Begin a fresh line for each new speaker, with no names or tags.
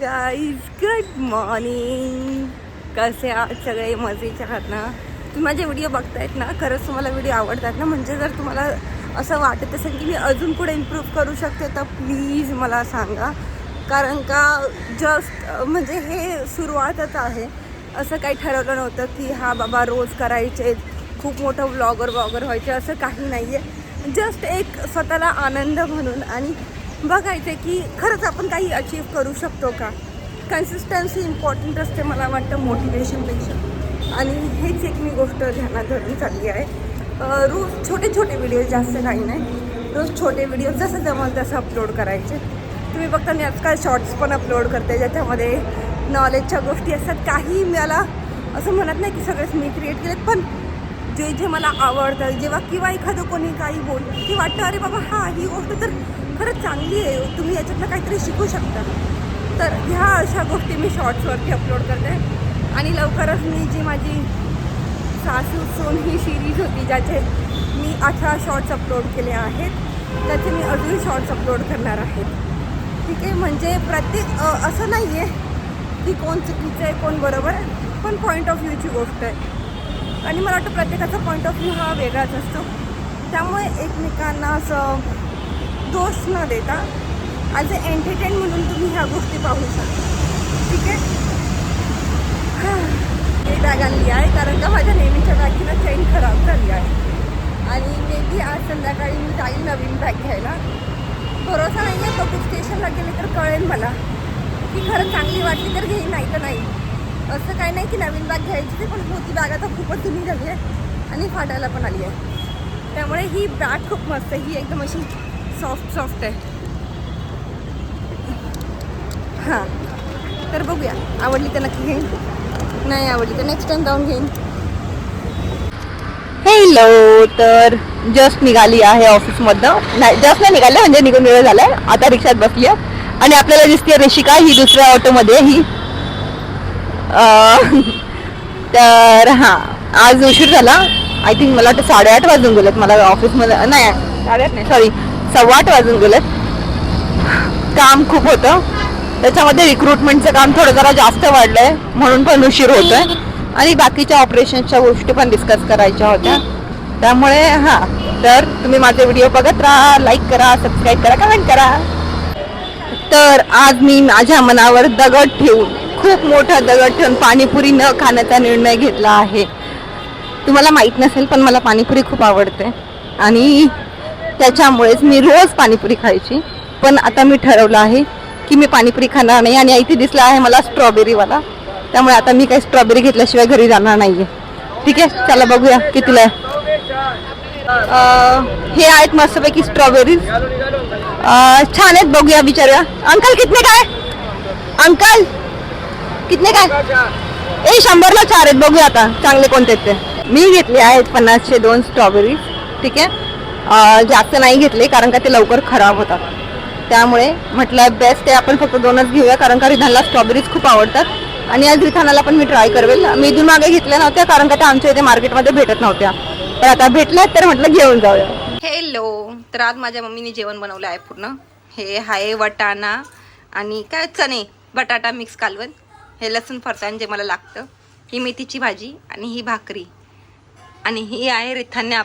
Guys good morning कसे आहात सगळे? मजेचे आहात ना? तुम्ही माझे व्हिडिओ बघतायत ना? खरंच तुम्हाला व्हिडिओ आवडतात ना? म्हणजे जर तुम्हाला असं वाटत असेल की मी अजून पुढे इम्प्रूव्ह करू शकते तर प्लीज मला सांगा. कारण का जस्ट म्हणजे हे सुरुवातच आहे. असं काही ठरवलं नव्हतं की हा बाबा रोज करायचे खूप मोठं व्लॉगर व्लॉगर व्हायचे असं काही नाही आहे जस्ट एक स्वतःला आनंद म्हणून आणि बघायचं आहे की खरंच आपण काही अचीव करू शकतो का? कन्सिस्टन्सी इम्पॉर्टंट असते मला वाटतं मोटिवेशनपेक्षा आणि हेच एक मी गोष्ट ध्यानात धरून चालली आहे. रोज छोटे छोटे व्हिडिओ जास्त काही नाही. रोज छोटे व्हिडिओ जसं जमल तसं अपलोड करायचे. तुम्ही बघता मी आजकाल शॉर्ट्स पण अपलोड करते ज्याच्यामध्ये नॉलेजच्या गोष्टी असतात. काही मला असं म्हणत नाही की सगळेच मी क्रिएट केलेत पण जे जे मला आवडतं जेव्हा किंवा एखादं कोणी काही बोल की वाटतं अरे बाबा हा ही गोष्ट तर खरंच चांगली आहे. तुम्ही याच्यातलं काहीतरी शिकू शकता. तर ह्या अशा गोष्टी मी शॉर्ट्सवरती अपलोड करते. आणि लवकरच मी जी माझी सासू सोन ही सिरीज होती ज्याचे मी अठरा शॉर्ट्स अपलोड केले आहेत त्याचे मी अजून शॉर्ट्स अपलोड करणार आहेत. ठीक आहे? म्हणजे प्रत्येक असं नाही आहे की कोण चुकीचं आहे कोण बरोबर आहे पण पॉईंट ऑफ व्ह्यूची गोष्ट आहे. आणि मला वाटतं प्रत्येकाचा पॉईंट ऑफ व्ह्यू हा वेगळाच असतो. त्यामुळे एकमेकांना असं दोष न देता ॲज अ एंटरटेन म्हणून तुम्ही ह्या गोष्टी पाहू शकता. ठीक आहे? मी बॅग आणली आहे कारण का माझ्या नेहमीच्या बॅगीला चेन खराब झाली आहे. आणि मे बी आज संध्याकाळी मी जाईल नवीन बॅग घ्यायला. भरोसा नाही आहे तो स्टेशनला गेले तर कळेल मला. की खरं चांगली वाटली तर घेईन नाही तर नाही. असं काही नाही की नवीन बॅग घ्यायची ते पण होती बॅग आता खूपच जुनी झाली आहे आणि फाटायला पण आली आहे. त्यामुळे ही बॅग खूप मस्त आहे. ही एकदम अशी सॉफ्ट सॉफ्ट आहे. हां. तर बघूया. आवडली तर नक्की घेईन. नाही आवडली तर नेक्स्ट टाइम जाऊन घेईन. हॅलो तर जस्ट निघाली आहे ऑफिसमधनं नाही जस्ट नाही निघाले म्हणजे निघून वेळ झालाय. आता रिक्षात बसली आहे आणि आपल्याला दिसते रेशिका ही दुसऱ्या ऑटोमध्ये. ही तर हां आज उशीर झाला. आय थिंक मला वाटतं साडेआठ वाजून गेलेत मला ऑफिसमध्ये नाही साडेआठ नाही सॉरी सव्वा आठ वाजून गेलेत. काम खूप होतं. त्याच्यामध्ये रिक्रुटमेंटचं काम थोडं जरा जास्त वाढलंय म्हणून पण उशीर होतोय. आणि बाकीच्या ऑपरेशनच्या गोष्टी पण डिस्कस करायच्या होत्या. त्यामुळे हां. तर तुम्ही माझे व्हिडिओ बघत राहा लाईक करा सबस्क्राईब करा कमेंट करा. तर आज मी माझ्या मनावर दगड ठेवून खूप मोठा दगड ठेवून पाणीपुरी न खाण्याचा निर्णय घेतला आहे. तुम्हाला माहीत नसेल पण मला पाणीपुरी खूप आवडते. आणि त्याच्यामुळेच मी रोज पाणीपुरी खायची. पण आता मी ठरवलं आहे की मी पाणीपुरी खाणार नाही आणि इथे दिसला आहे मला स्ट्रॉबेरीवाला. त्यामुळे आता मी काही स्ट्रॉबेरी घेतल्याशिवाय घरी जाणार नाही आहे ठीक आहे चला बघूया कितीला आहे हे आहेत मस्तपैकी स्ट्रॉबेरीज. छान आहेत बघूया विचारूया अंकल कितने काय अंकल कितने काय ए शंभरला चार आहेत बघूया आता. चांगले कोणते आहेत ते. मी घेतले आहेत पन्नासशे दोन स्ट्रॉबेरीज. ठीक आहे? जास्त नाही घेतले कारण का ते लवकर खराब होतात. त्यामुळे म्हटलं बेस्ट आहे आपण फक्त दोनच घेऊया कारण का रिधानला स्ट्रॉबेरीज खूप आवडतात. आणि आज रिधानाला पण मी ट्राय करेल. मी इथून मागे घेतल्या नव्हत्या कारण का त्या आमच्या इथे मार्केटमध्ये भेटत नव्हत्या. तर आता भेटल्या तर म्हटलं घेऊन जाऊया. हॅलो तर आज माझ्या मम्मीने जेवण बनवलं आहे पूर्ण. हे आहे वटाणा आणि काय चणे बटाटा मिक्स कालवण. हे लसूण फरसाण जे मला लागतं. ही मेथीची भाजी आणि ही भाकरी. आणि ही आहे रिथान्या